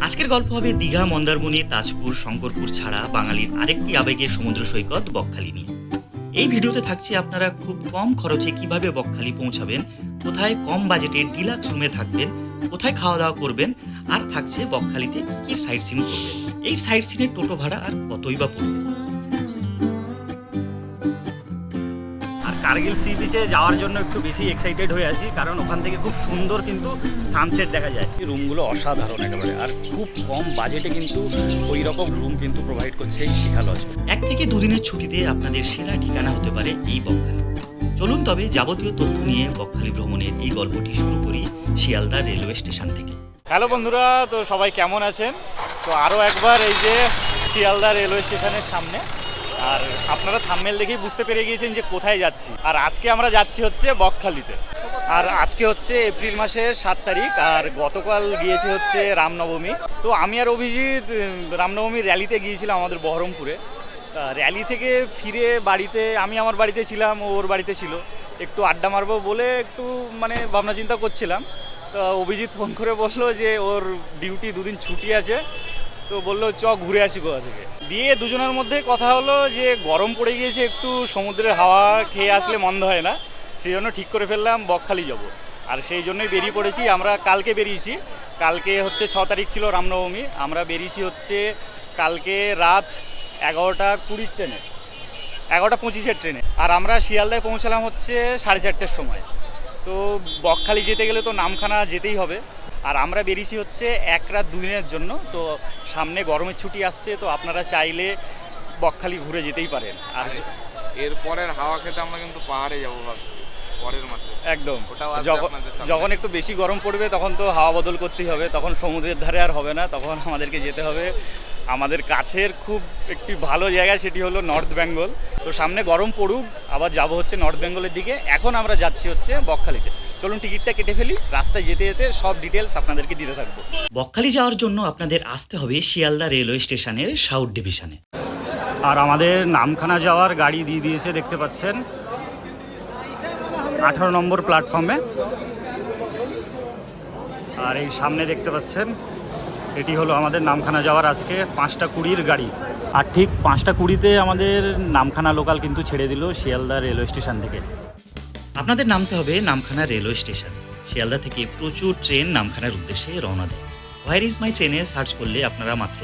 আজকের গল্প হবে দীঘা, মন্দারমণি, তাজপুর, শঙ্করপুর ছাড়া বাঙালির আরেকটি আবেগের সমুদ্র সৈকত বকখালি নিয়ে। এই ভিডিওতে থাকছে আপনারা খুব কম খরচে কীভাবে বকখালি পৌঁছাবেন, কোথায় কম বাজেটে ডিলাক্স রুমে থাকবেন, কোথায় খাওয়া দাওয়া করবেন, আর থাকছে বকখালিতে কী সাইট সিন করবেন। এই সাইট সিনের টোটো ভাড়া আর কতই বা পড়বে? কার্গিল সি বিচে যাওয়ার জন্য একটু বেশি এক্সাইটেড হয়ে আছি কারণ ওখান থেকে খুব সুন্দর কিন্তু সানসেট দেখা যায়। এই রুমগুলো অসাধারণ একেবারে আর খুব কম বাজেটে কিন্তু ওই রকম রুম কিন্তু প্রোভাইড করছে এই শিখা লজ এক থেকে দুদিনের ছুটিতে আপনাদের সেরা ঠিকানা হতে পারে এই বকখালি। চলুন তবে যাবতীয় তথ্য নিয়ে বকখালি ভ্রমণের এই গল্পটি শুরু করি শিয়ালদা রেলওয়ে স্টেশন থেকে। হ্যালো বন্ধুরা তো সবাই কেমন আছেন? তো আরও একবার এই যে শিয়ালদা রেলওয়ে স্টেশনের সামনে আর আপনারা থাম্মেল দেখেই বুঝতে পেরে গিয়েছেন যে কোথায় যাচ্ছি। আর আজকে আমরা যাচ্ছি হচ্ছে বকখালিতে। আর আজকে হচ্ছে এপ্রিল মাসের সাত তারিখ আর গতকাল গিয়েছে হচ্ছে রামনবমী। তো আমি আর অভিজিৎ উম, রামনবমীর র্যালিতে গিয়েছিলাম আমাদের বহরমপুরে। তা র্যালি থেকে ফিরে বাড়িতে আমি আমার বাড়িতে ছিলাম ওর বাড়িতে ছিল। একটু আড্ডা মারবো বলে একটু মানে ভাবনা চিন্তা করছিলাম। তো অভিজিৎ ফোন করে বলল যে ওর ডিউটি দুদিন ছুটি আছে। তো বলল, চ, ঘুরে আসি কোথা থেকে। দিয়ে দুজনের মধ্যে কথা হলো যে, গরম পড়ে গিয়েছে, একটু সমুদ্রের হাওয়া খেয়ে আসলে মন্দ হয় না। সেই জন্য ঠিক করে ফেললাম, বকখালি যাব। আর সেই জন্যই বেরিয়ে পড়েছি। আমরা কালকে বেরিয়েছি। কালকে হচ্ছে ছ তারিখ ছিল রামনবমী। আমরা বেরিয়েছি হচ্ছে কালকে রাত এগারোটা কুড়ির ট্রেনে। এগারোটা পঁচিশের ট্রেনে। আর আমরা শিয়ালদায় পৌঁছালাম হচ্ছে সাড়ে চারটের সময়। তো বকখালি যেতে গেলে তো নামখানা যেতেই হবে। আর আমরা বেরিয়েছি হচ্ছে এক রাত দুদিনের জন্য তো সামনে গরমের ছুটি আসছে তো আপনারা চাইলে বকখালি ঘুরে যেতেই পারেন। আর এরপরের হাওয়া খেতে আমরা কিন্তু পাহাড়ে যাব ভাবছি পরের মাসে। একদম। যখন যখন একটু বেশি গরম পড়বে তখন তো হাওয়া বদল করতেই হবে তখন সমুদ্রের ধারে আর হবে না তখন আমাদেরকে যেতে হবে। আমাদের কাছের খুব একটি ভালো জায়গা সেটি হলো নর্থ বেঙ্গল। তো সামনে গরম পড়ুক আবার যাব হচ্ছে নর্থ বেঙ্গলের দিকে। এখন আমরা যাচ্ছি হচ্ছে বকখালিতে। চলুন টিকিটটা কেটে ফেলি। রাস্তায় যেতে যেতে সব ডিটেলস আপনাদেরকে দিতে থাকব। বকখালি যাওয়ার জন্য আপনাদের আসতে হবে শিয়ালদা রেলওয়ে স্টেশনের সাউথ ডিভিশনে। আর আমাদের নামখানা যাওয়ার গাড়ি দিয়ে দিয়েছে দেখতে পাচ্ছেন। আঠারো নম্বর প্ল্যাটফর্মে আর এই সামনে দেখতে পাচ্ছেন এটি হলো আমাদের নামখানা যাওয়ার আজকে পাঁচটা কুড়ির গাড়ি। আর ঠিক পাঁচটা কুড়িতে আমাদের নামখানা লোকাল কিন্তু ছেড়ে দিল শিয়ালদা রেলওয়ে স্টেশন থেকে। আপনাদের নামতে হবে নামখানা রেলওয়ে স্টেশন। শিয়ালদা থেকে প্রচুর ট্রেন নামখানার উদ্দেশ্যে রওনা দেয়। হোয়ার ইজ মাই ট্রেনে সার্চ করলে আপনারা মাত্র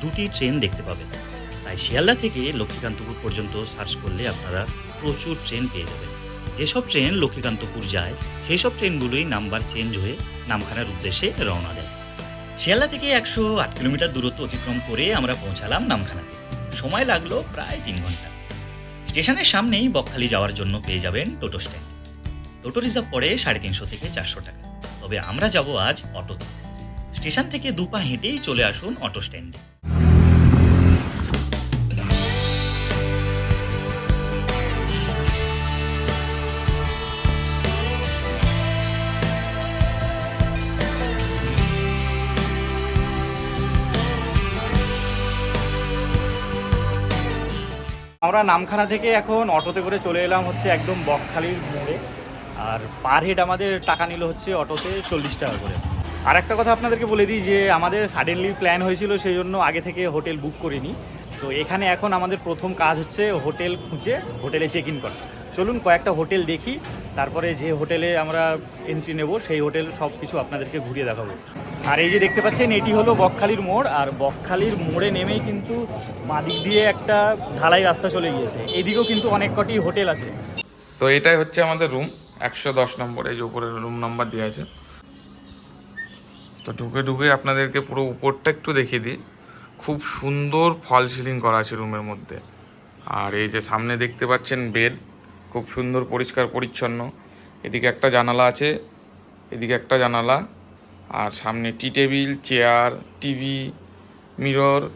দুটি ট্রেন দেখতে পাবেন। তাই শিয়ালদা থেকে লক্ষ্মীকান্তপুর পর্যন্ত সার্চ করলে আপনারা প্রচুর ট্রেন পেয়ে যাবেন। যেসব ট্রেন লক্ষ্মীকান্তপুর যায় সেই সব ট্রেনগুলোই নাম্বার চেঞ্জ হয়ে নামখানার উদ্দেশ্যে রওনা দেয়। শিয়ালদা থেকে একশো আট কিলোমিটার দূরত্ব অতিক্রম করে আমরা পৌঁছালাম নামখানাতে। সময় লাগল প্রায় তিন ঘণ্টা। স্টেশনের সামনেই বকখালি যাওয়ার জন্য পেয়ে যাবেন টোটো স্ট্যান্ড। টোটো রিজার্ভ পড়ে সাড়ে তিনশো থেকে চারশো টাকা। তবে আমরা যাব আজ অটোতে। স্টেশন থেকে দুপা হেঁটেই চলে আসুন অটো স্ট্যান্ডে। আমরা নামখানা থেকে এখন অটোতে করে চলে এলাম হচ্ছে একদম বকখালির মোড়ে। আর পার হেড আমাদের টাকা নিল হচ্ছে অটোতে চল্লিশ টাকা করে। আর একটা কথা আপনাদেরকে বলে দিই যে আমাদের সাডেনলি প্ল্যান হয়েছিল সেই জন্য আগে থেকে হোটেল বুক করিনি। তো এখানে এখন আমাদের প্রথম কাজ হচ্ছে হোটেল খুঁজে হোটেলে চেক ইন করা। চলুন কয়েকটা হোটেল দেখি, তারপরে যে হোটেলে আমরা এন্ট্রি নেব সেই হোটেল সব কিছু আপনাদেরকে ঘুরিয়ে দেখাবো। আর এই যে দেখতে পাচ্ছেন, এটি হলো বকখালির মোড়, আর বকখালির মোড়ে নেমেই কিন্তু বাদিক দিয়ে একটা ঢালাই রাস্তা চলে গিয়েছে। এদিকেও কিন্তু অনেক কটি হোটেল আছে। তো এটাই হচ্ছে আমাদের রুম একশো দশ নম্বর, এই যে উপরে রুম নাম্বার দেওয়া আছে। তো ঢুকে ঢুকে আপনাদেরকে পুরো উপরটা একটু দেখিয়ে দিই। খুব সুন্দর ফল সিলিং করা আছে রুমের মধ্যে। আর এই যে সামনে দেখতে পাচ্ছেন বেড, খুব সুন্দর, পরিষ্কার, পরিচ্ছন্ন। এদিকে একটা জানালা আছে, এদিকে একটা জানালা। আর সামনে টি table, chair, TV, mirror,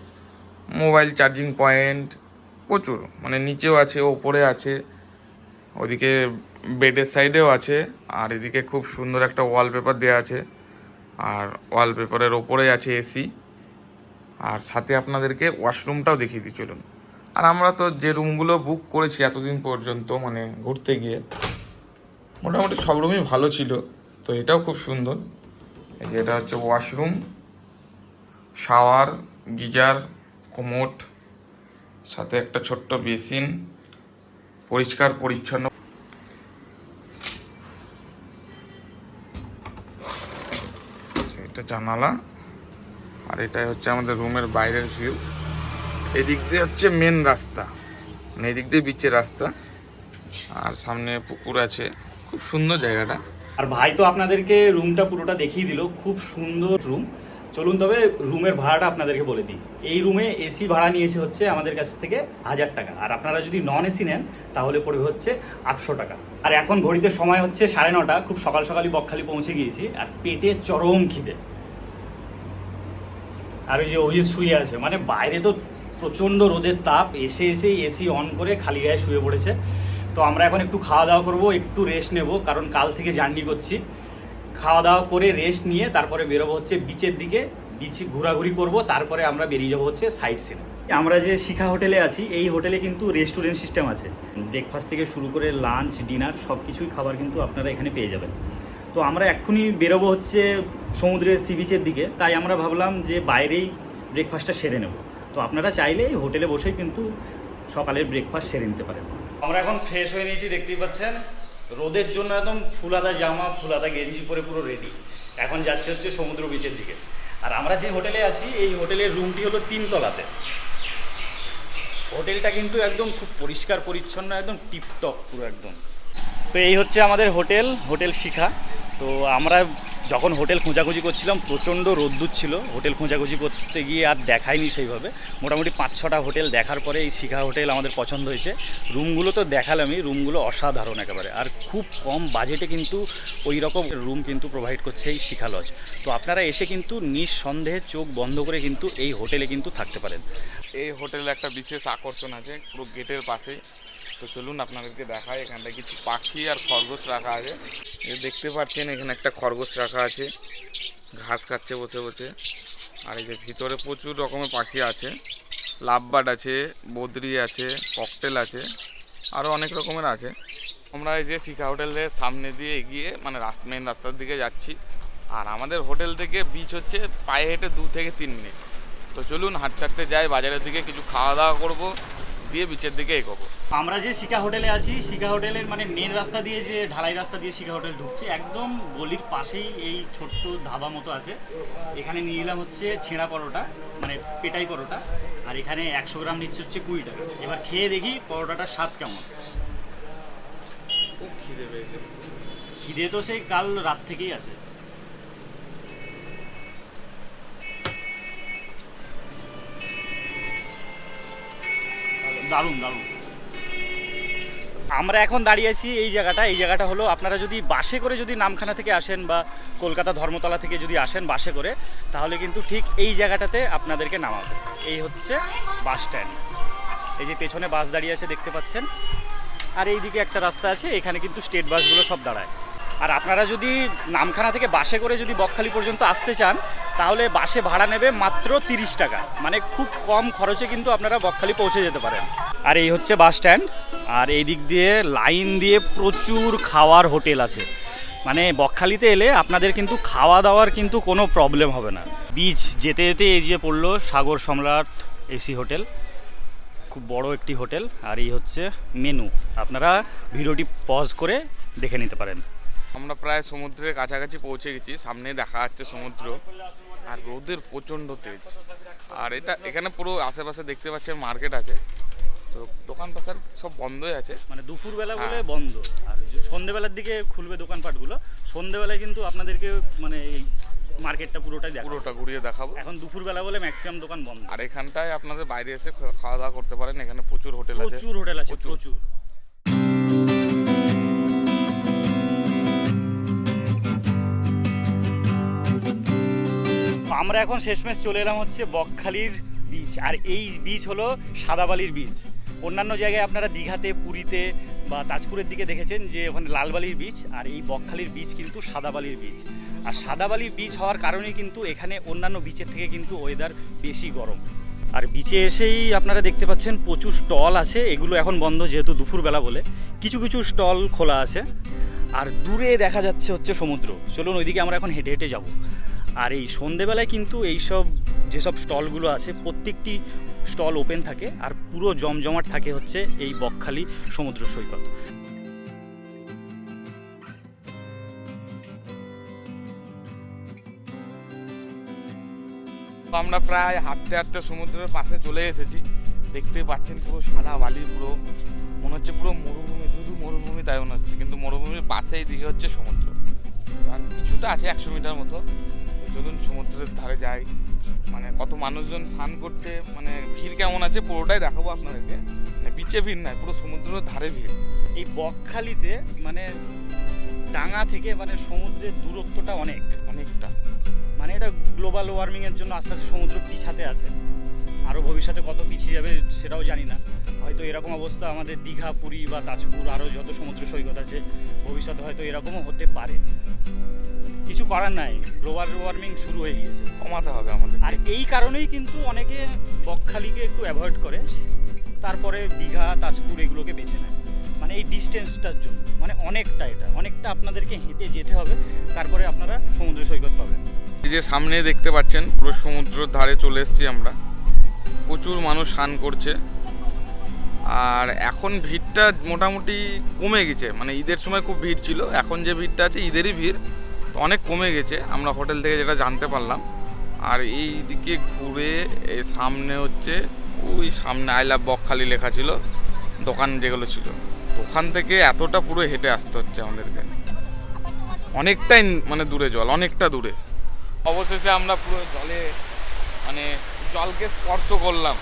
mobile charging point প্রচুর। মানে নিচেও আছে, ওপরে আছে। ওদিকে বেডের সাইডেও আছে, আর এদিকে খুব সুন্দর একটা ওয়ালপেপার দেওয়া আছে, আর ওয়ালপেপারের ওপরে আছে এসি আর সাথে আপনাদেরকে ওয়াশরুমটাও দেখিয়ে দিই, চলুন। আর আমরা তো যে রুমগুলো বুক করেছি এতদিন পর্যন্ত মানে ঘুরতে গিয়ে, মোটামুটি সব রুমই ভালো ছিল, তো এটাও খুব সুন্দর। এই যে এটা হচ্ছে ওয়াশরুম শাওয়ার গিজার কোমোট সাথে একটা ছোট্ট বেসিন পরিষ্কার পরিচ্ছন্ন এটা জানালা, আর এটাই হচ্ছে আমাদের রুমের বাইরের ভিউ এদিক দিয়ে হচ্ছে মেন রাস্তা মানে এদিক দিয়ে বিচের রাস্তা, আর সামনে পুকুর আছে। খুব সুন্দর জায়গাটা। আর ভাই তো আপনাদেরকে রুমটা পুরোটা দেখিয়ে দিল। খুব সুন্দর রুম চলুন তবে রুমের ভাড়াটা আপনাদেরকে বলে দিই। এই রুমে এসি ভাড়া নিয়েছে হচ্ছে আমাদের কাছ থেকে হাজার টাকা। আর আপনারা যদি নন এসি নেন, তাহলে পড়বে হচ্ছে আটশো টাকা। আর এখন ঘড়িতে সময় হচ্ছে সাড়ে নটা, খুব সকাল সকালই বকখালি পৌঁছে গিয়েছি, আর পেটে চরম খিদে। আর ওই যে ওই শুয়ে আছে মানে বাইরে তো প্রচণ্ড রোদের তাপ, এসে এসেই এসি অন করে খালি গায়ে শুয়ে পড়েছে। তো আমরা এখন একটু খাওয়া দাওয়া করব, একটু রেস্ট নেব, কারণ কাল থেকে জার্নি করছি। খাওয়া দাওয়া করে রেস্ট নিয়ে তারপরে বেরোবো হচ্ছে বিচের দিকে। বিচ ঘোরাঘুরি করব তারপরে আমরা বেরিয়ে যাব হচ্ছে সাইড সিন আমরা যে শিখা হোটেলে আছি এই হোটেলে কিন্তু রেস্টুরেন্ট সিস্টেম আছে। ব্রেকফাস্ট থেকে শুরু করে লাঞ্চ ডিনার সব কিছুই খাবার কিন্তু আপনারা এখানে পেয়ে যাবেন। তো আমরা এক্ষুনি বেরোবো হচ্ছে সমুদ্রের সি বিচের দিকে তাই আমরা ভাবলাম যে বাইরেই ব্রেকফাস্টটা সেরে নেব। তো আপনারা চাইলে এই হোটেলে বসেই কিন্তু সকালের ব্রেকফাস্ট সেরে নিতে পারেন। আমরা এখন ফ্রেশ হয়ে নিয়েছি দেখতেই পাচ্ছেন। রোদের জন্য একদম ফুলাদা জামা, ফুলাদা গেঞ্জি পরে পুরো রেডি এখন যাচ্ছে হচ্ছে সমুদ্র বিচের দিকে। আর আমরা যে হোটেলে আছি, এই হোটেলের রুমটি হলো তিনতলাতে হোটেলটা কিন্তু একদম খুব পরিষ্কার, পরিচ্ছন্ন, একদম টিপটপ পুরো একদম। তো এই হচ্ছে আমাদের হোটেল হোটেল শিখা। তো আমরা যখন হোটেল খোঁজাখুঁজি করছিলাম, প্রচণ্ড রোদ্দুর ছিল। হোটেল খোঁজাখুঁজি করতে গিয়ে আর দেখায়নি সেইভাবে। মোটামুটি পাঁচ ছটা হোটেল দেখার পরে এই শিখা হোটেল আমাদের পছন্দ হয়েছে। রুমগুলো তো দেখালামই, রুমগুলো অসাধারণ একেবারে। আর খুব কম বাজেটে কিন্তু ওই রকম রুম কিন্তু প্রোভাইড করছে এই শিখা লজ তো আপনারা এসে কিন্তু নিঃসন্দেহে চোখ বন্ধ করে কিন্তু এই হোটেলে কিন্তু থাকতে পারেন। এই হোটেলে একটা বিশেষ আকর্ষণ আছে, পুরো গেটের পাশেই। তো চলুন আপনাদেরকে দেখায় এখানটায় কিছু পাখি আর খরগোশ রাখা আছে। দেখতে পাচ্ছেন, এখানে একটা খরগোশ রাখা আছে। ঘাস খাচ্ছে বসে বসে। আর এই যে ভিতরে প্রচুর রকমের পাখি আছে। লাভবার্ড আছে, বদ্রি আছে, ককটেল আছে আরও অনেক রকমের আছে। আমরা এই যে শিখা হোটেলের সামনে দিয়ে এগিয়ে মানে রাস্তা মেন রাস্তার দিকে যাচ্ছি। আর আমাদের হোটেল থেকে বিচ হচ্ছে পায়ে হেঁটে দু থেকে তিন মিনিট। তো চলুন হাঁটতে হাঁটতে যাই, বাজারের দিকে কিছু খাওয়া দাওয়া করব। দিয়ে বিচের দিকে এগোবো। আমরা যে শিকা হোটেলে আছি শিকা হোটেলের মানে মেন রাস্তা দিয়ে যে ঢালাই রাস্তা দিয়ে শিকা হোটেল ঢুকছে একদম গলির পাশেই এই ছোট্ট ধাবা মতো আছে। এখানে নিয়ে এলাম হচ্ছে ছেঁড়া পরোটা মানে পেটাই পরোটা আর এখানে একশো গ্রাম নিচ্ছে হচ্ছে কুড়ি টাকা। এবার খেয়ে দেখি পরোটাটার স্বাদ কেমন। খিদে পেয়েছে। খিদে তো সেই কাল রাত থেকেই আছে। দারুণ দারুণ। আমরা এখন দাঁড়িয়ে আছি এই জায়গাটা। এই জায়গাটা হলো আপনারা যদি বাসে করে যদি নামখানা থেকে আসেন বা কলকাতা ধর্মতলা থেকে যদি আসেন বাসে করে, তাহলে কিন্তু ঠিক এই জায়গাটাতে আপনাদেরকে নামাবে। এই হচ্ছে বাস স্ট্যান্ড। এই যে পেছনে বাস দাঁড়িয়ে আছে, দেখতে পাচ্ছেন? আর এইদিকে একটা রাস্তা আছে, এখানে কিন্তু স্টেট বাসগুলো সব দাঁড়ায়। আর আপনারা যদি নামখানা থেকে বাসে করে যদি বকখালি পর্যন্ত আসতে চান, তাহলে বাসে ভাড়া নেবে মাত্র তিরিশ টাকা। মানে খুব কম খরচে কিন্তু আপনারা বকখালি পৌঁছে যেতে পারেন। আর এই হচ্ছে বাস স্ট্যান্ড। আর এই দিক দিয়ে লাইন দিয়ে প্রচুর খাওয়ার হোটেল আছে। মানে বকখালিতে এলে আপনাদের কিন্তু খাওয়া দাওয়ার কিন্তু কোনো প্রবলেম হবে না। বিচ, যেতে যেতে এই যে পড়ল সাগর সম্রাট এসি হোটেল। খুব বড় একটি হোটেল। আর এই হচ্ছে মেনু। আপনারা ভিডিওটি পজ করে দেখে নিতে পারেন। আমরা প্রায় সমুদ্রের কাছাকাছি পৌঁছে গেছি সামনে দেখা যাচ্ছে সমুদ্র। আর রোদের প্রচণ্ড তেজ। আর এটা এখানে পুরো আশেপাশে দেখতে পাচ্ছেন মার্কেট আছে। তো দোকান পাশার সব বন্ধই আছে। মানে দুপুরবেলা বলে হ্যাঁ। বন্ধ। আর সন্ধেবেলার দিকে খুলবে দোকানপাটগুলো সন্ধেবেলায় কিন্তু আপনাদেরকে মানে এই মার্কেটটা পুরোটাই পুরোটা ঘুরিয়ে দেখাবো। এখন দুপুরবেলা বলে ম্যাক্সিমাম দোকান বন্ধ। আর এখানটায় আপনাদের বাইরে এসে খাওয়া দাওয়া করতে পারেন। এখানে প্রচুর হোটেল আছে। প্রচুর হোটেল আছে প্রচুর। আমরা এখন শেষমেশ চলে এলাম হচ্ছে বকখালির বিচ আর এই বিচ হলো সাদাবালির বিচ অন্যান্য জায়গায় আপনারা দীঘাতে, পুরীতে বা তাজপুরের দিকে দেখেছেন যে ওখানে লালবালির বিচ আর এই বকখালির বিচ কিন্তু সাদাবালির বিচ আর সাদাবালির বিচ হওয়ার কারণেই কিন্তু এখানে অন্যান্য বীচের থেকে কিন্তু ওয়েদার বেশি গরম। আর বিচে এসেই আপনারা দেখতে পাচ্ছেন প্রচুর স্টল আছে, এগুলো এখন বন্ধ যেহেতু দুপুরবেলা বলে। কিছু কিছু স্টল খোলা আছে। আর দূরে দেখা যাচ্ছে হচ্ছে সমুদ্র। চলুন ওইদিকে আমরা এখন হেঁটে হেঁটে যাব। আর এই সন্ধেবেলায় কিন্তু এইসব যেসব স্টলগুলো আছে, প্রত্যেকটি স্টল ওপেন থাকে আর পুরো জমজমাট থাকে হচ্ছে এই বকখালি সমুদ্র সৈকত। আমরা প্রায় হাঁটতে হাঁটতে সমুদ্রের পাশে চলে এসেছি। দেখতে পাচ্ছেন পুরো সাদা বালি, পুরো মনে হচ্ছে পুরো মরুভূমি। মরুভূমি তাই মনে হচ্ছে, কিন্তু মরুভূমির পাশেই দিকে হচ্ছে সমুদ্র। আর কিছুটা আছে একশো মিটার মতো। চলুন সমুদ্রের ধারে যাই মানে কত মানুষজন স্নান করছে মানে ভিড় কেমন আছে পুরোটাই দেখাবো আপনাদেরকে। মানে বিচে ভিড় নাই, পুরো সমুদ্রের ধারে ভিড়। এই বকখালিতে মানে ডাঙা থেকে মানে সমুদ্রের দূরত্বটা অনেক, অনেকটা। মানে এটা গ্লোবাল ওয়ার্মিংয়ের জন্য আস্তে আস্তে সমুদ্র পিছাতে আছে। আরও ভবিষ্যতে কত পিছিয়ে যাবে সেটাও জানি না। হয়তো এরকম অবস্থা আমাদের দীঘা পুরী বা তাজপুর আরও যত সমুদ্র সৈকত আছে ভবিষ্যতে হয়তো এরকমও হতে পারে। কিছু করার নাই গ্লোবাল ওয়ার্মিং শুরু হয়ে গিয়েছে। কমাতে হবে আমাদের। আর এই কারণেই কিন্তু অনেকে বকখালিকে একটু অ্যাভয়েড করে তারপরে দীঘা তাজপুর এগুলোকে বেছে নেয়। মানে এই ডিস্টেন্সটার জন্য মানে অনেকটা এটা অনেকটা আপনাদেরকে হেঁটে যেতে হবে তারপরে আপনারা সমুদ্র সৈকত পাবেন। এই যে সামনে দেখতে পাচ্ছেন পুরো সমুদ্রের ধারে চলে এসেছি আমরা। প্রচুর মানুষ স্নান করছে। আর এখন ভিড়টা মোটামুটি কমে গেছে। মানে ঈদের সময় খুব ভিড় ছিল, এখন যে ভিড়টা আছে ঈদেরই ভিড়। তো অনেক কমে গেছে, আমরা হোটেল থেকে যেটা জানতে পারলাম। আর এই দিকে ঘুরে এই সামনে হচ্ছে, ওই সামনে আই লাভ বকখালি লেখা ছিল, দোকান যেগুলো ছিল। ওখান থেকে এতটা পুরো হেঁটে আসতে হচ্ছে আমাদেরকে। অনেকটাই মানে দূরে জল, অনেকটা দূরে। অবশেষে আমরা পুরো জলে মানে জলকে স্পর্শ করলাম,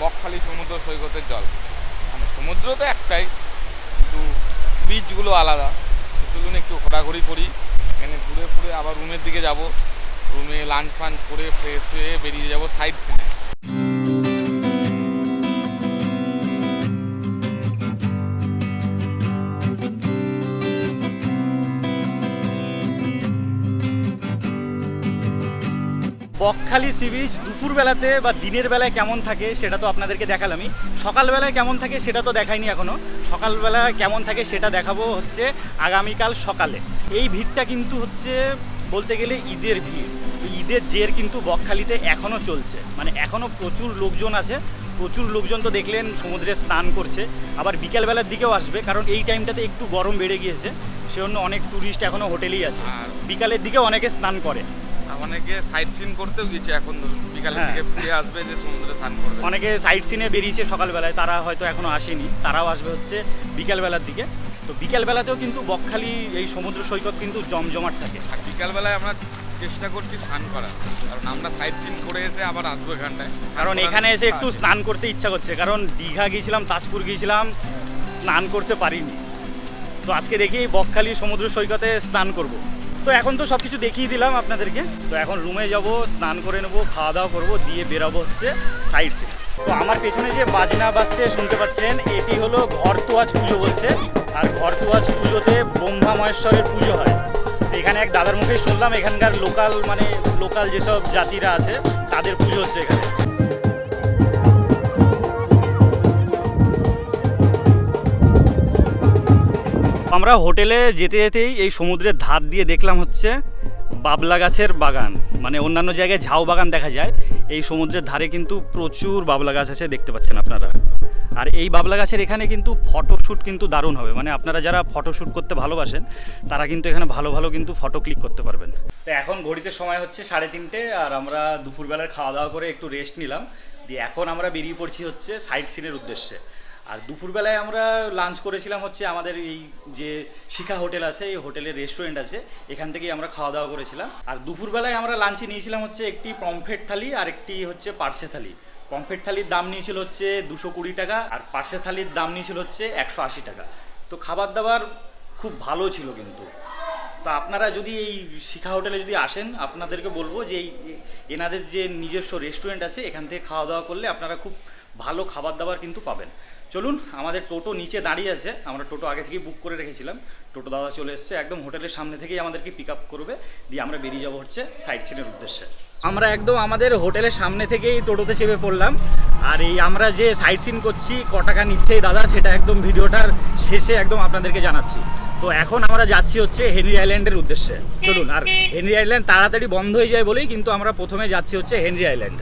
বকখালি সমুদ্র সৈকতের জল। মানে সমুদ্র তো একটাই, কিন্তু বীজগুলো আলাদা। চলুন একটু ঘোরাঘুরি করি। এখানে ঘুরে ফুরে আবার রুমের দিকে যাব। রুমে লাঞ্চ ফাঞ্চ করে ফ্রেশ হয়ে বেরিয়ে যাব সাইড সিনে বকখালি সি বিচ দুপুরবেলাতে বা দিনের বেলায় কেমন থাকে সেটা তো আপনাদেরকে দেখালামই। সকালবেলায় কেমন থাকে সেটা তো দেখাইনি এখনও সকালবেলা কেমন থাকে সেটা দেখাবো হচ্ছে আগামীকাল সকালে। এই ভিড়টা কিন্তু হচ্ছে বলতে গেলে ঈদের ভিড়। ঈদের জের কিন্তু বকখালিতে এখনও চলছে। মানে এখনও প্রচুর লোকজন আছে। প্রচুর লোকজন তো দেখলেন সমুদ্রে স্নান করছে। আবার বিকেলবেলার দিকেও আসবে কারণ এই টাইমটাতে একটু গরম বেড়ে গিয়েছে। সেজন্য অনেক ট্যুরিস্ট এখনও হোটেলেই আছে। আর বিকালের দিকেও অনেকে স্নান করে। অনেকে সাইড সিন করতেও গেছে এখন ধরুন বিকালের হ্যাঁ। দিকে ফিরে আসবে যে সমুদ্রে স্নান করবে। অনেকে সাইড সিনে বেরিয়েছে সকালবেলায় তারা হয়তো এখনও আসেনি তারাও আসবে হচ্ছে বিকালবেলার দিকে। তো বিকালবেলাতেও কিন্তু বকখালি এই সমুদ্র সৈকত কিন্তু জমজমাট থাকে। আর বিকালবেলায় আমরা চেষ্টা করছি স্নান করার কারণ আমরা সাইড সিন করে এসে আবার আসব এখানটায়। কারণ এখানে এসে একটু স্নান করতে ইচ্ছা করছে কারণ দীঘা গিয়েছিলাম তাজপুর গিয়েছিলাম স্নান করতে পারিনি। তো আজকে দেখি বকখালি সমুদ্র সৈকতে স্নান করব। তো এখন তো সব কিছু দেখিয়ে দিলাম আপনাদেরকে। তো এখন রুমে যাব, স্নান করে নেব, খাওয়া দাওয়া করব, দিয়ে বেরাবো হচ্ছে সাইড সিন তো আমার পেছনে যে বাজনা বাজছে, শুনতে পাচ্ছেন, এটি হলো ঘরতোয়াজ পুজো বলছে। আর ঘরতোয়াজ পুজোতে ব্রহ্মা মহেশ্বরের পুজো হয়। এখানে এক দাদার মুখেই শুনলাম, এখানকার লোকাল মানে লোকাল যেসব জাতিরা আছে, তাদের পুজো হচ্ছে এখানে। আমরা হোটেলে যেতে যেতেই এই সমুদ্রের ধার দিয়ে দেখলাম হচ্ছে বাবলা গাছের বাগান মানে অন্যান্য জায়গায় ঝাউ বাগান দেখা যায়। এই সমুদ্রের ধারে কিন্তু প্রচুর বাবলা গাছ আছে, দেখতে পাচ্ছেন আপনারা। আর এই বাবলা গাছের এখানে কিন্তু ফটোশ্যুট কিন্তু দারুণ হবে। মানে আপনারা যারা ফটোশ্যুট করতে ভালোবাসেন, তারা কিন্তু এখানে ভালো ভালো কিন্তু ফটো ক্লিক করতে পারবেন। তো এখন ঘড়িতে সময় হচ্ছে সাড়ে তিনটে, আর আমরা দুপুরবেলার খাওয়া দাওয়া করে একটু রেস্ট নিলাম। দিয়ে এখন আমরা বেরিয়ে পড়ছি হচ্ছে সাইট সিনের উদ্দেশ্যে। আর দুপুরবেলায় আমরা লাঞ্চ করেছিলাম হচ্ছে আমাদের এই যে শিখা হোটেল আছে, এই হোটেলের রেস্টুরেন্ট আছে, এখান থেকেই আমরা খাওয়া দাওয়া করেছিলাম। আর দুপুরবেলায় আমরা লাঞ্চে নিয়েছিলাম হচ্ছে একটি পমফ্রেট থালি আর একটি হচ্ছে পার্সে থালি। পমফ্রেট থালির দাম নিয়েছিল হচ্ছে দুশো কুড়ি টাকা আর পার্সে থালির দাম নিয়েছিল হচ্ছে একশো আশি টাকা। তো খাবার দাবার খুব ভালো ছিল কিন্তু। তা আপনারা যদি এই শিখা হোটেলে যদি আসেন, আপনাদেরকে বলব যে এই এনাদের যে নিজস্ব রেস্টুরেন্ট আছে, এখান থেকে খাওয়া দাওয়া করলে আপনারা খুব ভালো খাবার দাবার কিন্তু পাবেন। চলুন, আমাদের টোটো নিচে দাঁড়িয়ে আছে। আমরা টোটো আগে থেকেই বুক করে রেখেছিলাম। টোটো দাদা চলে এসছে, একদম হোটেলের সামনে থেকেই আমাদেরকে পিক আপ করবে। দিয়ে আমরা বেরিয়ে যাব হচ্ছে সাইট সিনের উদ্দেশ্যে। আমরা একদম আমাদের হোটেলের সামনে থেকেই টোটোতে চেপে পড়লাম। আর এই আমরা যে সাইট সিন করছি ক টাকা নিচ্ছে দাদা, সেটা একদম ভিডিওটার শেষে একদম আপনাদেরকে জানাচ্ছি। তো এখন আমরা যাচ্ছি হচ্ছে হেনরি আইল্যান্ডের উদ্দেশ্যে। চলুন, আর হেনরি আইল্যান্ড তাড়াতাড়ি বন্ধ হয়ে যায় বলেই কিন্তু আমরা প্রথমে যাচ্ছি হচ্ছে হেনরি আইল্যান্ড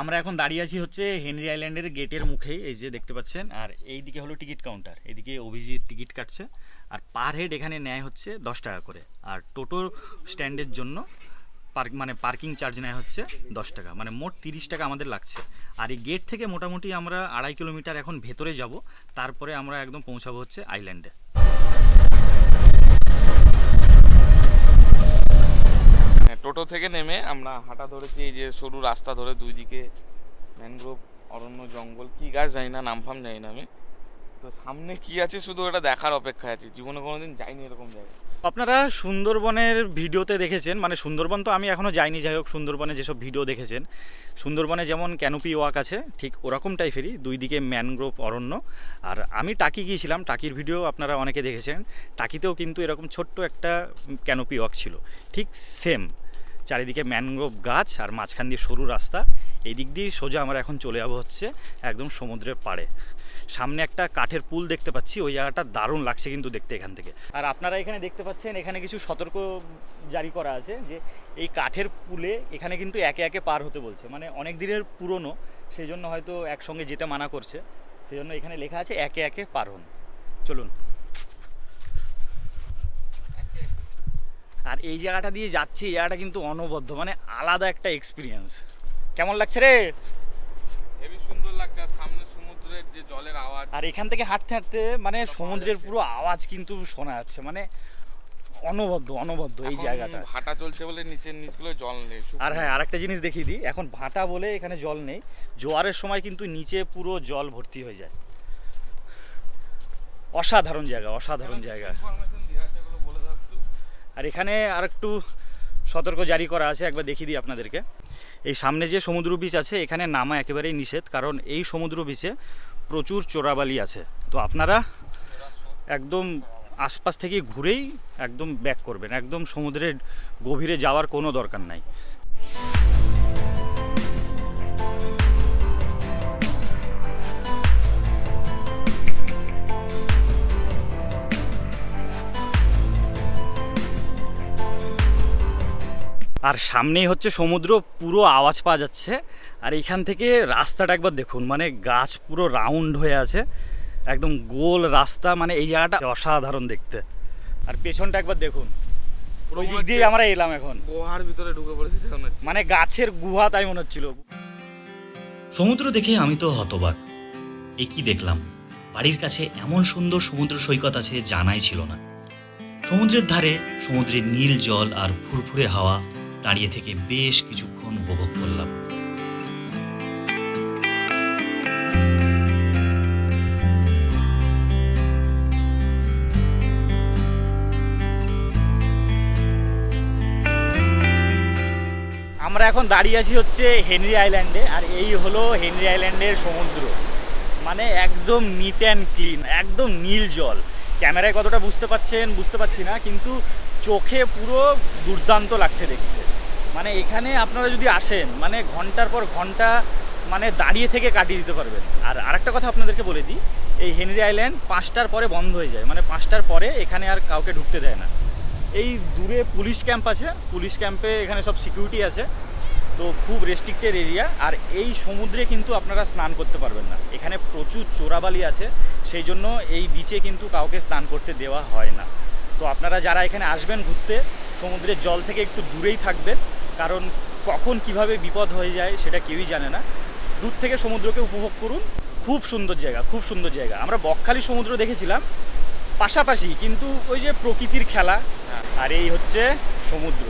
আমরা এখন দাঁড়িয়ে আছি হচ্ছে হেনরি আইল্যান্ডের গেটের মুখেই এই যে দেখতে পাচ্ছেন। আর এই দিকে হলো টিকিট কাউন্টার এদিকে অভিজিৎ টিকিট কাটছে। আর পার হেড এখানে নেয় হচ্ছে দশ টাকা করে। আর টোটো স্ট্যান্ডের জন্য পার্ক মানে পার্কিং চার্জ নেয় হচ্ছে দশ টাকা মানে মোট তিরিশ টাকা আমাদের লাগছে। আর এই গেট থেকে মোটামুটি আমরা আড়াই কিলোমিটার এখন ভেতরে যাব, তারপরে আমরা একদম পৌঁছাবো হচ্ছে আইল্যান্ডে। হ্যাঁ, টোটো থেকে নেমে আমরা হাঁটা ধরেছি এই যে সরু রাস্তা ধরে দুই দিকে ম্যানগ্রোভ অরণ্য জঙ্গল কি গাছ জানি না নাম ফাম জানি না আমি। তো সামনে কি আছে শুধু ওটা দেখার অপেক্ষায় আছে। জীবনে কোনোদিন যাইনি এরকম জায়গায়। আপনারা সুন্দরবনের ভিডিওতে দেখেছেন মানে সুন্দরবন তো আমি এখনও যাইনি, যাই হোক, সুন্দরবনে যেসব ভিডিও দেখেছেন, সুন্দরবনে যেমন ক্যানোপি ওয়াক আছে, ঠিক ওরকম টাইপেরই, দুই দিকে ম্যানগ্রোভ অরণ্য, আর আমি টাকি গিয়েছিলাম, টাকির ভিডিও আপনারা অনেকে দেখেছেন, টাকিতেও কিন্তু এরকম ছোট্ট একটা ক্যানোপি ওয়াক ছিল, ঠিক সেম, চারিদিকে ম্যানগ্রোভ গাছ আর মাঝখান দিয়ে সরু রাস্তা এই দিক দিয়ে সোজা আমরা এখন চলে যাব হচ্ছে একদম সমুদ্রের পাড়ে। সামনে একটা কাঠের পুল দেখতে পাচ্ছি, ওই জায়গাটা দারুণ লাগছে কিন্তু দেখতে এখান থেকে। আর আপনারা এখানে দেখতে পাচ্ছেন, এখানে কিছু সতর্ক জারি করা আছে যে এই কাঠের পুলে এখানে কিন্তু একে একে পার হতে বলছে। মানে অনেক দিনের পুরনো সেই জন্য হয়তো একসঙ্গে যেতে মানা করছে। সেই জন্য এখানে লেখা আছে, একে একে পার হন। চলুন। আর এই জায়গাটা দিয়ে যাচ্ছি, এই জায়গাটা কিন্তু অনবদ্য মানে আলাদা একটা এক্সপিরিয়েন্স কেমন লাগছে রে? সুন্দর লাগছে সামনে সমুদ্রের যে জলের আওয়াজ আর এখান থেকে হাঁটতে হাঁটতে মানে সমুদ্রের পুরো আওয়াজ কিন্তু শোনা যাচ্ছে মানে অনবদ্য অনবদ্য এই জায়গাটা ভাটা চলছে বলে নিচের নিচগুলো জল নেই আর হ্যাঁ আরেকটা জিনিস দেখিয়ে দিই এখন ভাটা বলে এখানে জল নেই জোয়ারের সময় কিন্তু নিচে পুরো জল ভর্তি হয়ে যায়। অসাধারণ জায়গা অসাধারণ জায়গা। আর এখানে আর একটু সতর্ক জারি করা আছে একবার দেখিয়ে দিই আপনাদেরকে। এই সামনে যে সমুদ্র বীচ আছে, এখানে নামা একেবারেই নিষেধ, কারণ এই সমুদ্র বিচে প্রচুর চোরাবালি আছে। তো আপনারা একদম আশপাশ থেকে ঘুরেই একদম ব্যাক করবেন, একদম সমুদ্রের গভীরে যাওয়ার কোনো দরকার নাই। আর সামনেই হচ্ছে সমুদ্র পুরো আওয়াজ পাওয়া যাচ্ছে। আর এখান থেকে রাস্তাটা একবার দেখুন মানে গাছ পুরো রাউন্ড হয়ে আছে। একদম গোল রাস্তা মানে এই জায়গাটা অসাধারণ দেখতে। আর পেছনটা একবার দেখুন পুরো ওই দিক দিয়ে আমরা এলাম এখন। গুহার ভিতরে ঢুকে পড়েছি মানে গাছের গুহা তাই মনে হচ্ছিল। সমুদ্র দেখে আমি তো হতবাক। এ কি দেখলাম? বাড়ির কাছে এমন সুন্দর সমুদ্র সৈকত আছে জানাই ছিল না। সমুদ্রের ধারে সমুদ্রের নীল জল আর ফুরফুরে হাওয়া দাঁড়িয়ে থেকে বেশ কিছুক্ষণ উপভোগ করলাম। আমরা এখন দাঁড়িয়ে আছি হচ্ছে হেনরি আইল্যান্ডে, আর এই হলো হেনরি আইল্যান্ডের সমুদ্র। মানে একদম নিট অ্যান্ড ক্লিন একদম নীল জল। ক্যামেরায় কতটা বুঝতে পাচ্ছেন, বুঝতে পারছি না, কিন্তু চোখে পুরো দুর্দান্ত লাগছে দেখতে। মানে এখানে আপনারা যদি আসেন মানে ঘণ্টার পর ঘণ্টা মানে দাঁড়িয়ে থেকে কাটিয়ে দিতে পারবেন। আর আরেকটা কথা আপনাদেরকে বলে দিই, এই হেনরি আইল্যান্ড পাঁচটার পরে বন্ধ হয়ে যায়। মানে পাঁচটার পরে এখানে আর কাউকে ঢুকতে দেয় না। এই দূরে পুলিশ ক্যাম্প আছে। পুলিশ ক্যাম্পে এখানে সব সিকিউরিটি আছে। তো খুব রেস্ট্রিক্টেড এরিয়া আর এই সমুদ্রে কিন্তু আপনারা স্নান করতে পারবেন না। এখানে প্রচুর চোরাবালি আছে। সেই জন্য এই বিচে কিন্তু কাউকে স্নান করতে দেওয়া হয় না। তো আপনারা যারা এখানে আসবেন ঘুরতে, সমুদ্রের জল থেকে একটু দূরেই থাকবেন। কারণ কখন কীভাবে বিপদ হয়ে যায় সেটা কেউই জানে না। দূর থেকে সমুদ্রকে উপভোগ করুন। খুব সুন্দর জায়গা খুব সুন্দর জায়গা। আমরা বকখালি সমুদ্র দেখেছিলাম পাশাপাশি কিন্তু ওই যে প্রকৃতির খেলা আর এই হচ্ছে সমুদ্র।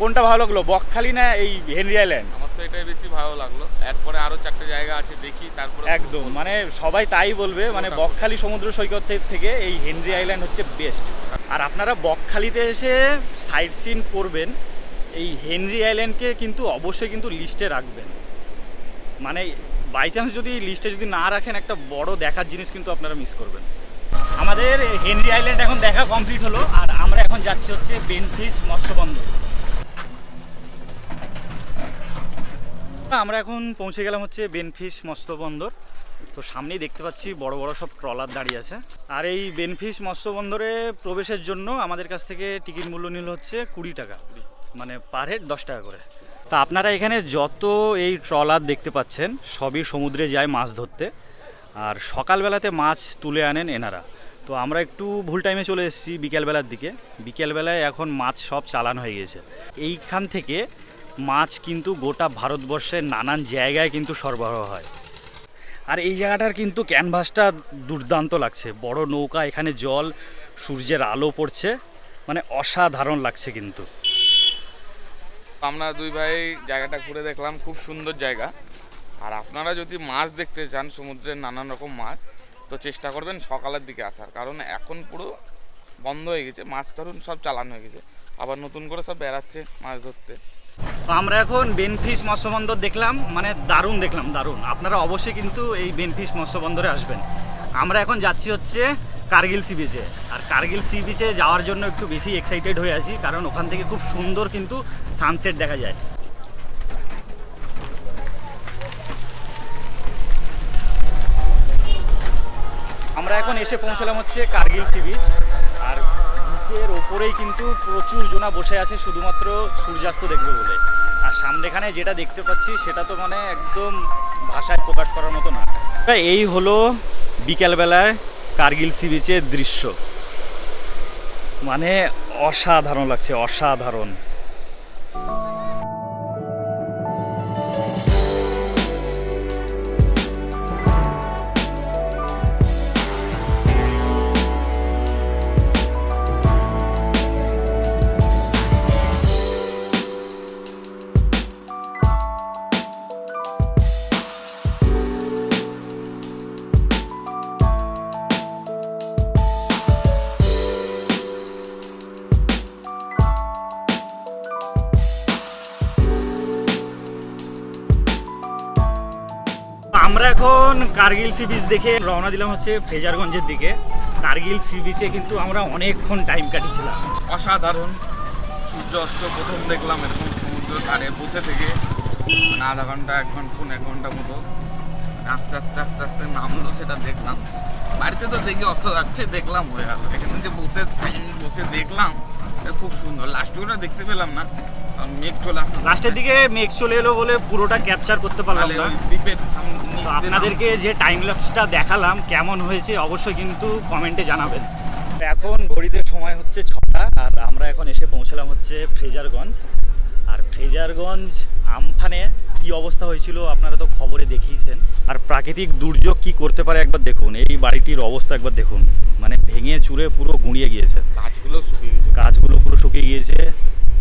কোনটা ভালো লাগল? বকখালি না এই হেনরি আইল্যান্ড? আমার তো এটাই বেশি ভালো লাগল। এরপরে আরও চারটে জায়গা আছে দেখি তারপরে একদম মানে সবাই তাই বলবে মানে বকখালি সমুদ্র সৈকত থেকে এই হেনরি আইল্যান্ড হচ্ছে বেস্ট আর আপনারা বকখালিতে এসে সাইট সিন করবেন। এই হেনরি আইল্যান্ডকে কিন্তু অবশ্যই কিন্তু লিস্টে রাখবেন। মানে বাই চান্স যদি লিস্টে যদি না রাখেন, একটা বড় দেখার জিনিস কিন্তু আপনারা মিস করবেন। আমাদের হেনরি আইল্যান্ড এখন দেখা কমপ্লিট হলো, আর আমরা এখন যাচ্ছি হচ্ছে বেনফিস মৎস্য বন্দর আমরা এখন পৌঁছে গেলাম হচ্ছে বেনফিশ মৎস্য বন্দর তো সামনেই দেখতে পাচ্ছি বড় বড় সব ট্রলার দাঁড়িয়ে আছে। আর এই বেনফিশ মৎস্যবন্দরে প্রবেশের জন্য আমাদের কাছ থেকে টিকিট মূল্য নিল হচ্ছে কুড়ি টাকা। মানে পার হেড দশ টাকা করে। তা আপনারা এখানে যত এই ট্রলার দেখতে পাচ্ছেন, সবই সমুদ্রে যায় মাছ ধরতে। আর সকালবেলাতে মাছ তুলে আনেন এনারা। তো আমরা একটু ভুল টাইমে চলে এসেছি বিকেলবেলার দিকে। বিকেলবেলায় এখন মাছ সব চালান হয়ে গেছে এইখান থেকে মাছ কিন্তু গোটা ভারতবর্ষের নানান জায়গায় কিন্তু সরবরাহ হয়। আর এই জায়গাটার কিন্তু ক্যানভাসটা দুর্দান্ত লাগছে। বড় নৌকা, এখানে জল, সূর্যের আলো পড়ছে। মানে অসাধারণ লাগছে কিন্তু। আমরা দুই ভাই জায়গাটা ঘুরে দেখলাম, খুব সুন্দর জায়গা। আর আপনারা যদি মাছ দেখতে চান, সমুদ্রের নানান রকম মাছ, তো চেষ্টা করবেন সকালের দিকে আসার। কারণ এখন পুরো বন্ধ হয়ে গেছে, মাছ ধরুন, সব চালানো হয়ে গেছে। আবার নতুন করে সব বেড়াচ্ছে মাছ ধরতে। আমরা এখন বেনফিশ মৎস্যবন্দর দেখলাম মানে দারুণ দেখলাম, দারুণ। আপনারা অবশ্যই কিন্তু এই বেনফিশ মৎস্যবন্দরে আসবেন। আমরা এখন যাচ্ছি হচ্ছে কার্গিল সি বিচে আর কার্গিল সি বিচে যাওয়ার জন্য একটু বেশি এক্সাইটেড হয়ে আছি, কারণ ওখান থেকে খুব সুন্দর কিন্তু সানসেট দেখা যায়। আমরা এখন এসে পৌঁছলাম হচ্ছে কার্গিল সি বিচ আর বিচের ওপরেই কিন্তু প্রচুর জনা বসে আছে, শুধুমাত্র সূর্যাস্ত দেখবে বলে। আর সামনেখানে যেটা দেখতে পাচ্ছি, সেটা তো মানে একদম ভাষায় প্রকাশ করার মতো না। এই হলো বিকেলবেলায় কার্গিল সি বিচের দৃশ্য। মানে অসাধারণ লাগছে অসাধারণ। কার্গিল সি বিচ দেখে রওনা দিলাম হচ্ছে ফ্রেজারগঞ্জের দিকে। কার্গিল সি বিচে কিন্তু আমরা অনেকক্ষণ টাইম কাটিয়েছিলাম। অসাধারণ। সূর্য অস্ত প্রথম দেখলাম এরকম সমুদ্র ধারে বসে থেকে। মানে আধা ঘণ্টা, এক ঘণ্টা এক ঘণ্টা মতো। আস্তে আস্তে আস্তে আস্তে নামলো সেটা দেখলাম। বাড়িতে তো দেখি অস্ত যাচ্ছে, দেখলাম হয়ে গেল এখানে যে বসে বসে দেখলাম খুব সুন্দর। লাস্ট ওটা দেখতে পেলাম না। মেঘ চলে আসলো। লাস্টের দিকে মেঘ চলে এলো বলে পুরোটা ক্যাপচার করতে পারলাম না। তো আপনাদেরকে যে টাইম ল্যাপসটা দেখালাম কেমন হয়েছে অবশ্যই কিন্তু কমেন্টে জানাবেন। এখন ঘড়িতে সময় হচ্ছে ছটা আর আমরা এখন এসে পৌঁছলাম হচ্ছে ফ্রেজারগঞ্জ। আর ফ্রেজারগঞ্জ আমফানে কি অবস্থা হয়েছিল আপনারা তো খবরে দেখিয়েছেন। আর প্রাকৃতিক দুর্যোগ কি করতে পারে একবার দেখুন এই বাড়িটির অবস্থা একবার দেখুন। মানে ভেঙে চুরে পুরো গুঁড়িয়ে গিয়েছে। গাছগুলো শুকিয়ে গেছে গাছগুলো পুরো শুকিয়ে গিয়েছে।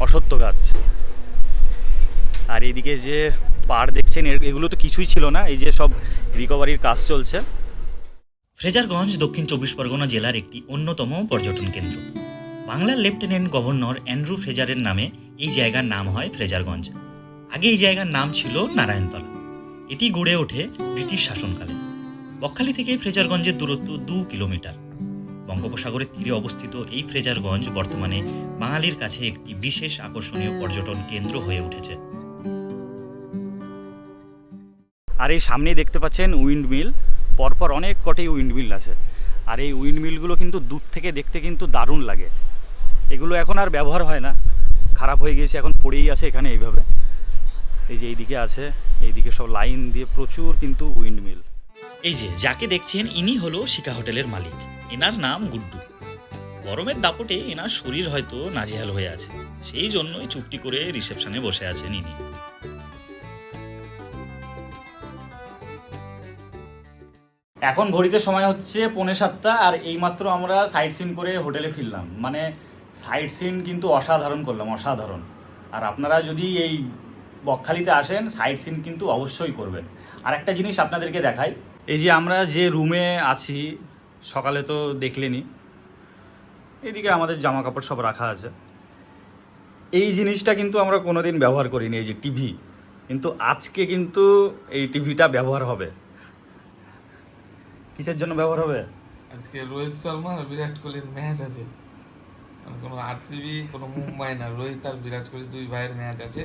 অসত্য গাছ। আর এইদিকে যে পাড় দেখছেন এগুলো তো কিছুই ছিল না, এই যে সব রিকভারির কাজ চলছে। ফ্রেজারগঞ্জ, দক্ষিণ চব্বিশ পরগনা জেলার একটি অন্যতম পর্যটন কেন্দ্র। বাংলার লেফটেন্যান্ট গভর্নর অ্যান্ড্রু ফ্রেজারের নামে এই জায়গার নাম হয় ফ্রেজারগঞ্জ। আগে এই জায়গার নাম ছিল নারায়ণতলা। এটি গড়ে ওঠে ব্রিটিশ শাসনকালে। বকখালি থেকে ফ্রেজারগঞ্জের দূরত্ব দু কিলোমিটার। বঙ্গোপসাগরের তীরে অবস্থিত এই ফ্রেজারগঞ্জ বর্তমানে বাঙালির কাছে একটি বিশেষ আকর্ষণীয় পর্যটন কেন্দ্র হয়ে উঠেছে। আর এই সামনেই দেখতে পাচ্ছেন উইন্ড মিল পরপর অনেক কটি উইন্ড মিল আছে। আর এই উইন্ড মিলগুলো কিন্তু দূর থেকে দেখতে কিন্তু দারুণ লাগে। এগুলো এখন আর ব্যবহার হয় না। খারাপ হয়ে গিয়েছে, এখন পড়েই আছে এখানে এইভাবে। এই যে এইদিকে আছে, এইদিকে সব লাইন দিয়ে প্রচুর কিন্তু উইন্ড মিল এই যে, যাকে দেখছেন, ইনি হলো শিকা হোটেলের মালিক। এনার নাম গুড্ডু। গরমের দাপটে এনার শরীর হয়তো নাজেহাল হয়ে আছে। সেই জন্যই চুপটি করে রিসেপশনে বসে আছেন ইনি। এখন ঘড়িতে সময় হচ্ছে পৌনে সাতটা, আর এইমাত্র আমরা সাইট সিন করে হোটেলে ফিরলাম। মানে সাইট সিন কিন্তু অসাধারণ করলাম, অসাধারণ। আর আপনারা যদি এই বকখালিতে আসেন, সাইট সিন কিন্তু অবশ্যই করবেন। আর একটা জিনিস আপনাদেরকে দেখাই এই যে আমরা যে রুমে আছি, সকালে তো দেখলেনি, এদিকে আমাদের জামা কাপড় সব রাখা আছে। এই জিনিসটা কিন্তু আমরা কোনোদিন ব্যবহার করিনি, এই যে টিভি কিন্তু আজকে কিন্তু এই টিভিটা ব্যবহার হবে। কিসের জন্য ব্যবহার হবে? আজকে রোহিত শর্মা আর বিরাট কোহলির ম্যাচ আছে। কোনো আরসিবি কোনো মুম্বাই না, রোহিত আর বিরাট কোহলি দুই ভাইয়ের ম্যাচ আছে।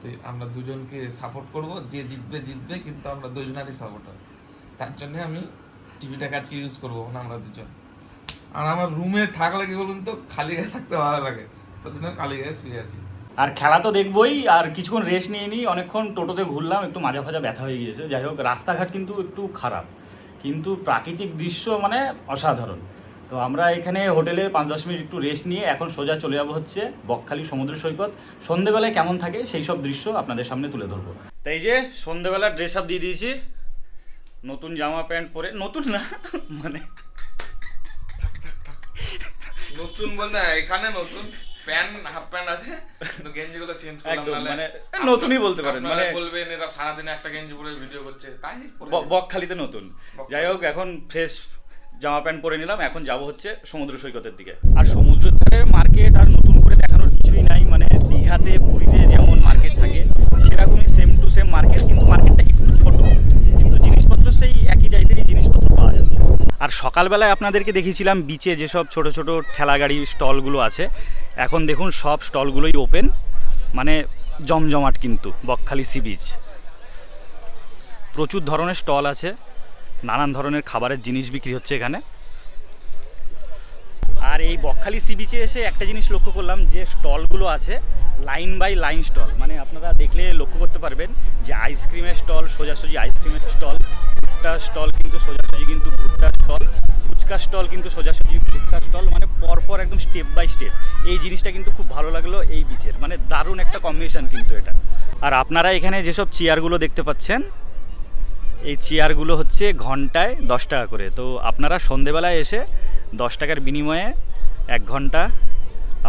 তো আমরা দুজনকে সাপোর্ট করব, যে জিতবে জিতবে, কিন্তু আমরা দুজনারই সাপোর্টার তার জন্য আমি টিভিটা আজকে ইউজ করব না আমরা দুজন আর আমার রুমে থাকলে কি বলুন তো খালি গায়ে থাকতে ভালো লাগে। তার জন্য খালি গায়ে শুয়ে আছি। আর খেলা তো দেখবই আর কিছুক্ষণ রেস্ট নিয়ে নিই অনেকক্ষণ টোটোতে ঘুরলাম একটু মাজা ফাজা ব্যথা হয়ে গিয়েছে। যাই হোক রাস্তাঘাট কিন্তু একটু খারাপ। কিন্তু প্রাকৃতিক দৃশ্য মানে অসাধারণ। তো আমরা এখানে হোটেলে পাঁচ দশ মিনিট একটু রেস্ট নিয়ে এখন সোজা চলে যাব হচ্ছে বকখালি সমুদ্র সৈকত। সন্ধেবেলায় কেমন থাকে সেই সব দৃশ্য আপনাদের সামনে তুলে ধরবো। তাই যে সন্ধেবেলা ড্রেস আপ দিয়ে দিয়েছি নতুন জামা প্যান্ট পরে নতুন না মানে নতুন বলতে এখানে নতুন প্যান্ট হাফ প্যান্ট আছে কিন্তু গেঞ্জিগুলো চেঞ্জ করলাম মানে নতুনই বলতে পারেন, মানে- বলবেন এরা সারাদিন একটা গেঞ্জি পরে ভিডিও করছে তাই বকখালিতে নতুন। যাই হোক এখন ফ্রেশ জামা প্যান্ট পরে নিলাম এখন যাব হচ্ছে সমুদ্র সৈকতের দিকে। আর সমুদ্রের মার্কেট আর নতুন করে দেখানোর কিছুই নাই মানে দীঘাতে পুরীতে যেমন মার্কেট থাকে সেরকমই সেম টু সেম মার্কেট কিন্তু মার্কেটটা একটু ছোট কিন্তু জিনিসপত্র সেই একই টাইপেরই জিনিসপত্র পাওয়া যাচ্ছে আর সকালবেলায় আপনাদেরকে দেখিয়েছিলাম বিচে যেসব ছোট ছোট ঠেলা গাড়ি স্টলগুলো আছে। এখন দেখুন সব স্টলগুলোই ওপেন মানে জমজমাট কিন্তু বকখালি সি বিচ প্রচুর ধরনের স্টল আছে, নানান ধরনের খাবারের জিনিস বিক্রি হচ্ছে এখানে। আর এই বকখালি সি বিচে এসে একটা জিনিস লক্ষ্য করলাম, যে স্টলগুলো আছে লাইন বাই লাইন স্টল। মানে আপনারা দেখলে লক্ষ্য করতে পারবেন যে আইসক্রিমের স্টল, সোজাসুজি আইসক্রিমের স্টল। ভুট্টা স্টল কিন্তু সোজাসুজি কিন্তু ভুট্টা স্টল, ফুচকা স্টল কিন্তু সোজাসুজি ফুচকা স্টল মানে পরপর একদম স্টেপ বাই স্টেপ এই জিনিসটা কিন্তু খুব ভালো লাগল এই বিচের মানে দারুণ একটা কম্বিনেশন কিন্তু এটা। আর আপনারা এখানে যেসব চেয়ারগুলো দেখতে পাচ্ছেন, এই চেয়ারগুলো হচ্ছে ঘন্টায় দশ টাকা করে। তো আপনারা সন্ধেবেলায় এসে দশ টাকার বিনিময়ে এক ঘণ্টা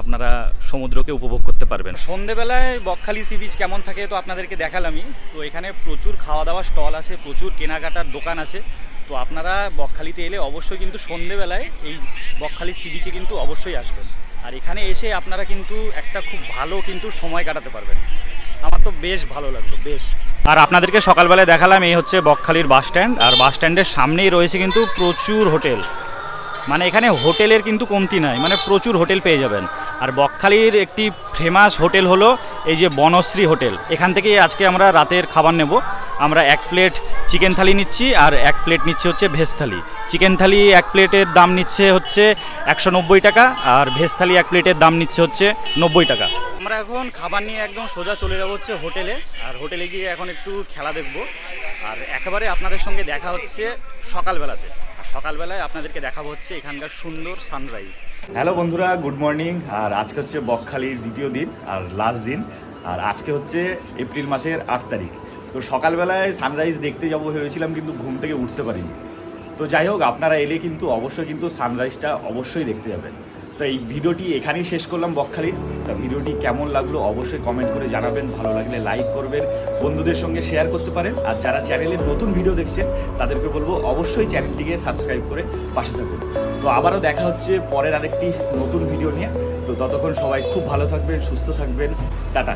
আপনারা সমুদ্রকে উপভোগ করতে পারবেন। সন্ধেবেলায় বকখালি সি বিচ কেমন থাকে তো আপনাদেরকে দেখালামই। তো এখানে প্রচুর খাওয়া দাওয়া স্টল আছে প্রচুর কেনাকাটার দোকান আছে। তো আপনারা বকখালিতে এলে অবশ্যই কিন্তু সন্ধেবেলায় এই বকখালি সি বিচে কিন্তু অবশ্যই আসবেন। আর এখানে এসে আপনারা কিন্তু একটা খুব ভালো কিন্তু সময় কাটাতে পারবেন। আমার তো বেশ ভালো লাগল বেশ। আর আপনাদেরকে সকালবেলায় দেখালাম এই হচ্ছে বকখালির বাস স্ট্যান্ড আর বাস স্ট্যান্ডের সামনেই রয়েছে কিন্তু প্রচুর হোটেল। মানে এখানে হোটেলের কিন্তু কমতি নাই মানে প্রচুর হোটেল পেয়ে যাবেন। আর বকখালির একটি ফেমাস হোটেল হলো এই যে বনশ্রী হোটেল। এখান থেকেই আজকে আমরা রাতের খাবার নেব। আমরা এক প্লেট চিকেন থালি নিচ্ছি আর এক প্লেট নিচ্ছে হচ্ছে ভেজ থালি। চিকেন থালি এক প্লেটের দাম নিচ্ছে হচ্ছে একশো নব্বই টাকা আর ভেজ থালি এক প্লেটের দাম নিচ্ছে হচ্ছে নব্বই টাকা। আমরা এখন খাবার নিয়ে একদম সোজা চলে যাব হচ্ছে হোটেলে। আর হোটেলে গিয়ে এখন একটু খেলা দেখব। আর একেবারে আপনাদের সঙ্গে দেখা হচ্ছে সকালবেলাতে। সকালবেলায় আপনাদেরকে দেখাবো হচ্ছে এখানকার সুন্দর সানরাইজ হ্যালো বন্ধুরা গুড মর্নিং আর আজকে হচ্ছে বকখালির দ্বিতীয় দিন, আর লাস্ট দিন। আর আজকে হচ্ছে এপ্রিল মাসের আট তারিখ। তো সকালবেলায় সানরাইজ দেখতে যাব ভেবেছিলাম, কিন্তু ঘুম থেকে উঠতে পারিনি। তো যাই হোক, আপনারা এলে কিন্তু অবশ্যই কিন্তু সানরাইজটা অবশ্যই দেখতে যাবেন। তো এই ভিডিওটি এখানেই শেষ করলাম বকখালির। তা ভিডিওটি কেমন লাগল অবশ্যই কমেন্ট করে জানাবেন। ভালো লাগলে লাইক করবেন, বন্ধুদের সঙ্গে শেয়ার করতে পারেন। আর যারা চ্যানেলের নতুন ভিডিও দেখছেন, তাদেরকে বলব অবশ্যই চ্যানেলটিকে সাবস্ক্রাইব করে পাশে থাকুন। তো আবারও দেখা হচ্ছে পরের আরেকটি নতুন ভিডিও নিয়ে। তো ততক্ষণ সবাই খুব ভালো থাকবেন, সুস্থ থাকবেন। টাটা।